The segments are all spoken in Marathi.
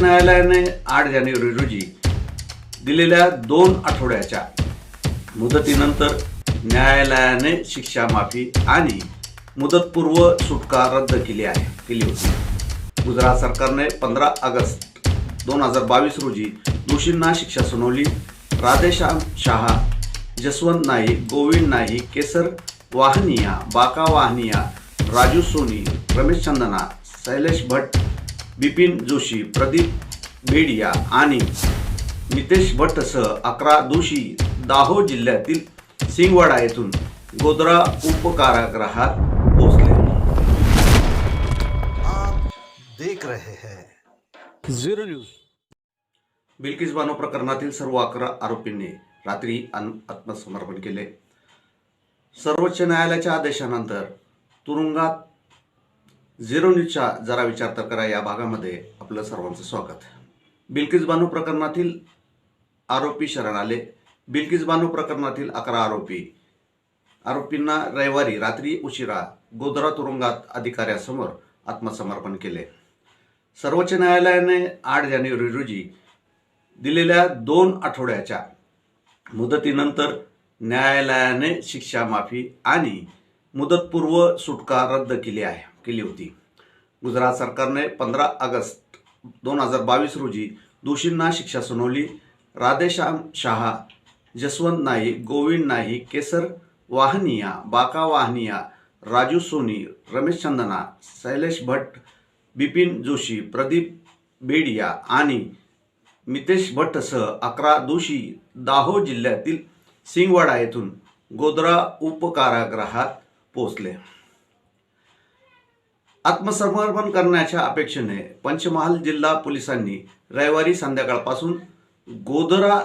न्यायालयाने आठ जानेवारी रोजी दिलेल्या दोन आठवड्याच्या मुदतीनंतर न्यायालयाने शिक्षा माफी आणि मुदतपूर्व सुटका रद्द केली आहे केली होती. गुजरात सरकारने पंधरा ऑगस्ट दोन हजार बावीस रोजी दोषींना शिक्षा सुनावली. राधेश्याम शहा जसवंत नाईक गोविंद नाईक केसर वाहनिया बाका वाहनिया राजू सोनी रमेश चंदना शैलेश भट्ट बिपिन जोशी प्रदीप बेडिया आणि नितेश भट्टसह अकरा दोषी दाहोद जिल्ह्यातील सिंगवाडा येथून गोधरा उपकारागृहात पोहोचले. आप देख रहे हैं. Zero news. बिल्किस बानो प्रकरणातील सर्व अकरा आरोपींनी रात्री अन- आत्मसमर्पण केले. सर्वोच्च न्यायालयाच्या आदेशानंतर तुरुंगात झिरो न्यूजच्या जरा विचार तर करा या भागामध्ये आपलं सर्वांचं स्वागत. बिल्किस बानू प्रकरणातील आरोपी शरण आले. बिल्किस बानू प्रकरणातील अकरा आरोपी. आरोपींना रविवारी रात्री उशिरा गोधरा तुरुंगात अधिकाऱ्यासमोर आत्मसमर्पण केले. सर्वोच्च न्यायालयाने आठ जानेवारी रोजी दिलेल्या दोन आठवड्याच्या मुदतीनंतर न्यायालयाने शिक्षा माफी आणि मुदतपूर्व सुटका रद्द केली आहे. केली होती. गुजरात सरकारने पंधरा ऑगस्ट दोन हजार बावीस रोजी दोषींना शिक्षा सुनावली. राधेश्याम शहा जसवंत नाईक गोविंद नाईक केसर वाहनिया बाका वाहनिया राजू सोनी रमेश चंदना शैलेश भट्ट बिपिन जोशी प्रदीप बेडिया आणि मितेश भट्टसह अकरा दोषी दाहो जिल्ह्यातील सिंगवाडा येथून गोधरा उपकारागृहात पोहोचले. आत्मसमर्पण करण्याच्या अपेक्षेने पंचमहाल जिल्हा पोलिसांनी रविवारी संध्याकाळपासून गोधरा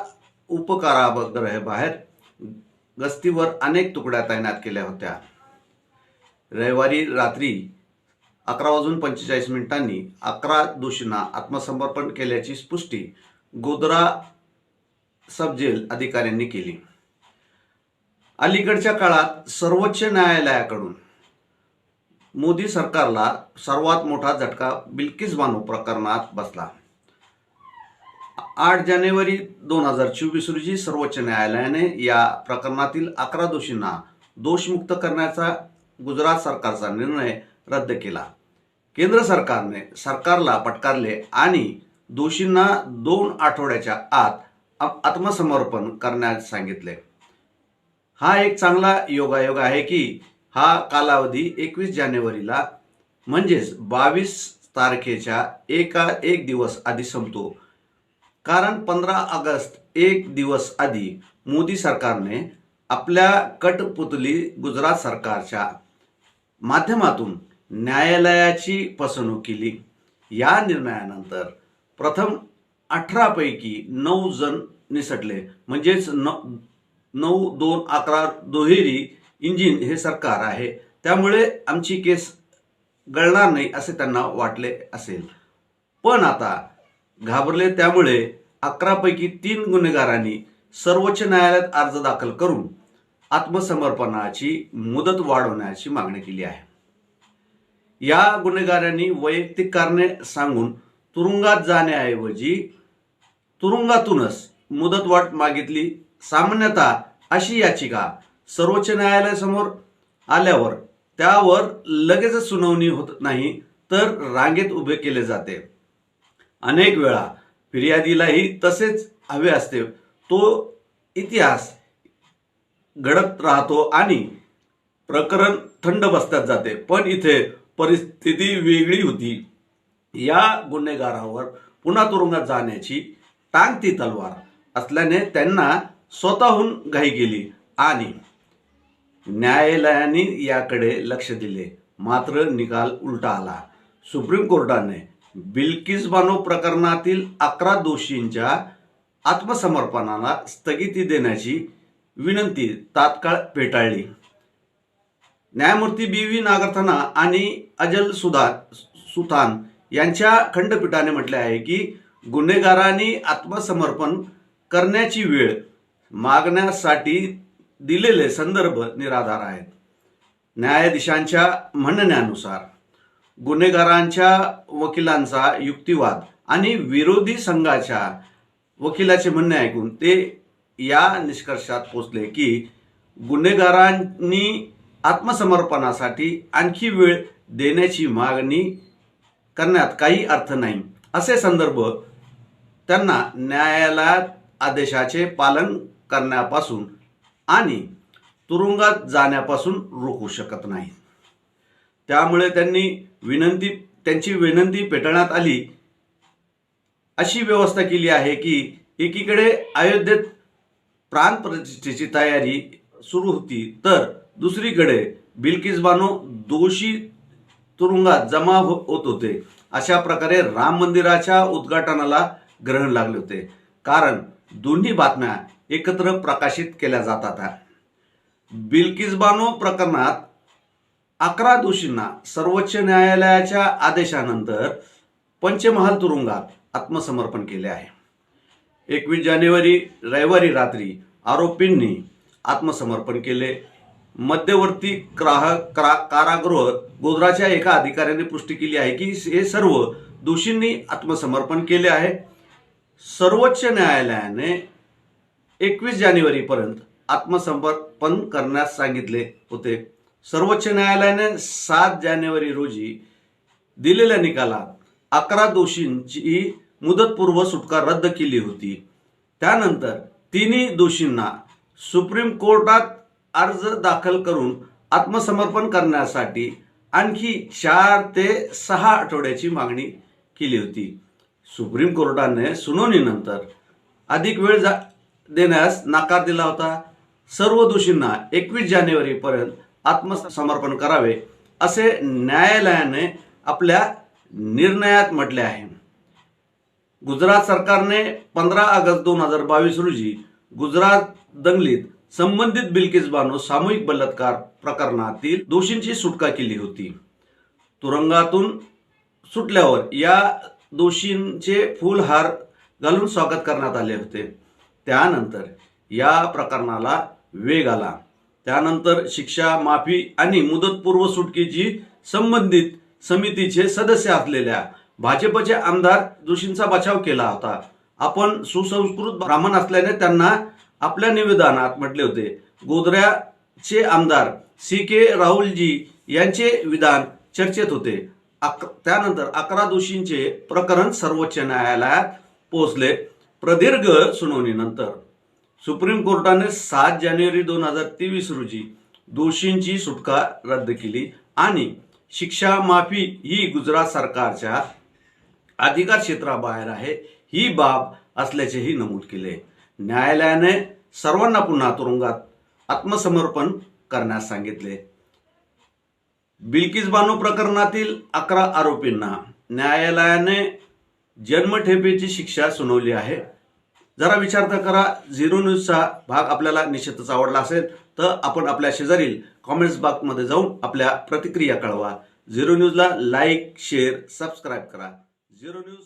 उपकाराबाहेर बाहेर गस्तीवर अनेक तुकड्या तैनात केल्या होत्या. रविवारी रात्री अकरा वाजून पंचेचाळीस मिनिटांनी अकरा दोषींना आत्मसमर्पण केल्याची पुष्टी गोधरा सबजेल अधिकाऱ्यांनी केली. अलीकडच्या काळात सर्वोच्च न्यायालयाकडून मोदी सरकारला सर्वात मोठा झटका बिल्किस बानो प्रकरणात बसला. आठ जानेवारी दोन हजार चोवीस रोजी सर्वोच्च न्यायालयाने या प्रकरणातील अकरा दोषींना दोषमुक्त करण्याचा गुजरात सरकारचा निर्णय रद्द केला. केंद्र सरकारने सरकारला पटकारले आणि दोषींना दोन आठवड्याच्या आत आत- आत्मसमर्पण करण्यास सांगितले. हा एक चांगला योगायोग आहे की हा कालावधी एकवीस जानेवारीला म्हणजेच बावीस तारखेच्या एका एक दिवस आधी संपतो. कारण पंधरा ऑगस्ट एक दिवस आधी मोदी सरकारने आपल्या कटपुतली गुजरात सरकारच्या माध्यमातून न्यायालयाची फसवणूक केली. या निर्णयानंतर प्रथम अठरापैकी नऊ जण निसटले. म्हणजेच न नऊ दोन अकरा दुहेरी इंजिन हे सरकार आहे. त्यामुळे आमची केस गळणार नाही असे त्यांना वाटले असेल. पण आता घाबरले त्यामुळे अकरापैकी तीन गुन्हेगारांनी सर्वोच्च न्यायालयात अर्ज दाखल करून आत्मसमर्पणाची मुदत वाढवण्याची मागणी केली आहे. या गुन्हेगारांनी वैयक्तिक कारणे सांगून तुरुंगात जाण्याऐवजी तुरुंगातूनच मुदतवाढ मागितली. सामान्यतः अशी याचिका सर्वोच्च न्यायालयासमोर आल्यावर त्यावर लगेचच सुनावणी होत नाही तर रांगेत उभे केले जाते. अनेक वेळा फिर्यादीलाही तसेच हवे असते. तो इतिहास घडत राहतो आणि प्रकरण थंड बसतात जाते. पण इथे परिस्थिती वेगळी होती. या गुन्हेगारावर पुन्हा तुरुंगात जाण्याची टांगती तलवार असल्याने त्यांना स्वतःहून घाई केली आणि न्यायालयाने याकडे लक्ष दिले. मात्र निकाल उलटा आला. सुप्रीम कोर्टाने बिल्किस बानो प्रकरणातील अकरा दोषींच्या आत्मसमर्पणाला स्थगिती देण्याची विनंती तात्काळ फेटाळली. न्यायमूर्ती बी व्ही नागरथना आणि अजल सुधा सुथान यांच्या खंडपीठाने म्हटले आहे की गुन्हेगारांनी आत्मसमर्पण करण्याची वेळ मागण्यासाठी दिलेले संदर्भ निराधार आहेत. न्यायाधीशांच्या म्हणण्यानुसार गुन्हेगारांच्या वकिलांचा युक्तिवाद आणि विरोधी संघाच्या वकिलाचे म्हणणे ऐकून ते या निष्कर्षात पोचले की गुन्हेगारांनी आत्मसमर्पणासाठी आणखी वेळ देण्याची मागणी करण्यात काही अर्थ नाही. असे संदर्भ त्यांना न्यायालयात आदेशाचे पालन करण्यापासून आणि तुरुंगात जाण्यापासून रोखू शकत नाही त्यामुळे त्यांनी विनंती त्यांची विनंती पेटवण्यात आली. अशी व्यवस्था केली आहे की एकीकडे अयोध्येत प्राण प्रतिष्ठेची तयारी सुरू होती तर दुसरीकडे बिल्किस बानो दोषी तुरुंगात जमा हो-, होत होते. अशा प्रकारे राम मंदिराच्या उद्घाटनाला ग्रहण लागले होते. कारण दोन्ही बातम्या एकत्र प्रकाशित केल्या जातात बिल्किस बानो प्रकरणात अकरा दोषींना सर्वोच्च न्यायालयाच्या आदेशानंतर पंचमहाल तुरुंगात आत्मसमर्पण केले आहे. एकवीस जानेवारी रविवारी रात्री आरोपींनी आत्मसमर्पण केले. मध्यवर्ती ग्राहक क्रा कारागृह गोद्राच्या एका अधिकाऱ्याने पुष्टी केली आहे की हे सर्व दोषींनी आत्मसमर्पण केले आहे. सर्वोच्च न्यायालयाने एकवीस जानेवारीपर्यंत आत्मसमर्पण करण्यास सांगितले होते. सर्वोच्च न्यायालयाने सात जानेवारी रोजी दिलेल्या निकालात अकरा दोषींची मुदतपूर्व सुटका रद्द केली होती. त्यानंतर तिन्ही दोषींना सुप्रीम कोर्टात अर्ज दाखल करून आत्मसमर्पण करण्यासाठी आणखी चार ते सहा आठवड्याची मागणी केली होती. सुप्रीम कोर्टाने सुनावणीनंतर अधिक वेळ जा देण्यास नकार दिला होता. सर्व दोषींना एकवीस जानेवारीपर्यंत आत्मसमर्पण करावे असे न्यायालयाने आपल्या निर्णयात म्हटले आहे. गुजरात सरकारने पंधरा ऑगस्ट दोन हजार बावीस रोजी गुजरात दंगलीत संबंधित बिल्किस बानो सामूहिक बलात्कार प्रकरणातील दोषींची सुटका केली होती. तुरुंगातून सुटल्यावर या दोषींचे फुलहार घालून स्वागत करण्यात आले होते. त्यानंतर या प्रकरणाला वेग आला. त्यानंतर शिक्षा माफी आणि मुदतपूर्व सुटकेची संबंधित समितीचे सदस्य असलेल्या भाजपचे आमदार जोशींचा बचाव केला होता. आपण सुसंस्कृत ब्राह्मण असल्याने त्यांना आपल्या निवेदनात म्हटले होते. गोदऱ्याचे आमदार सी के राहुलजी यांचे विधान चर्चेत होते. अक त्यानंतर अकरा दोषींचे प्रकरण सर्वोच्च न्यायालयात पोहोचले. प्रदीर्घ सुनावणीनंतर सुप्रीम कोर्टाने सात जानेवारी दोन हजार तेवीस रोजी दोषींची सुटका रद्द केली आणि शिक्षा माफी ही गुजरात सरकारच्या अधिकार क्षेत्राबाहेर आहे ही बाब असल्याचेही नमूद केले. न्यायालयाने सर्वांना पुन्हा तुरुंगात आत्मसमर्पण करण्यास सांगितले. बिल्किस बानो प्रकरणातील अकरा आरोपींना न्यायालयाने जन्मठेपेची शिक्षा सुनावली आहे. जरा विचार तर करा झिरो न्यूजचा भाग आपल्याला निश्चितच आवडला असेल तर आपण आपल्या शेजारील कॉमेंट्स बॉक्समध्ये जाऊन आपल्या प्रतिक्रिया कळवा. झिरो न्यूजला लाईक शेअर सबस्क्राईब करा. Zero news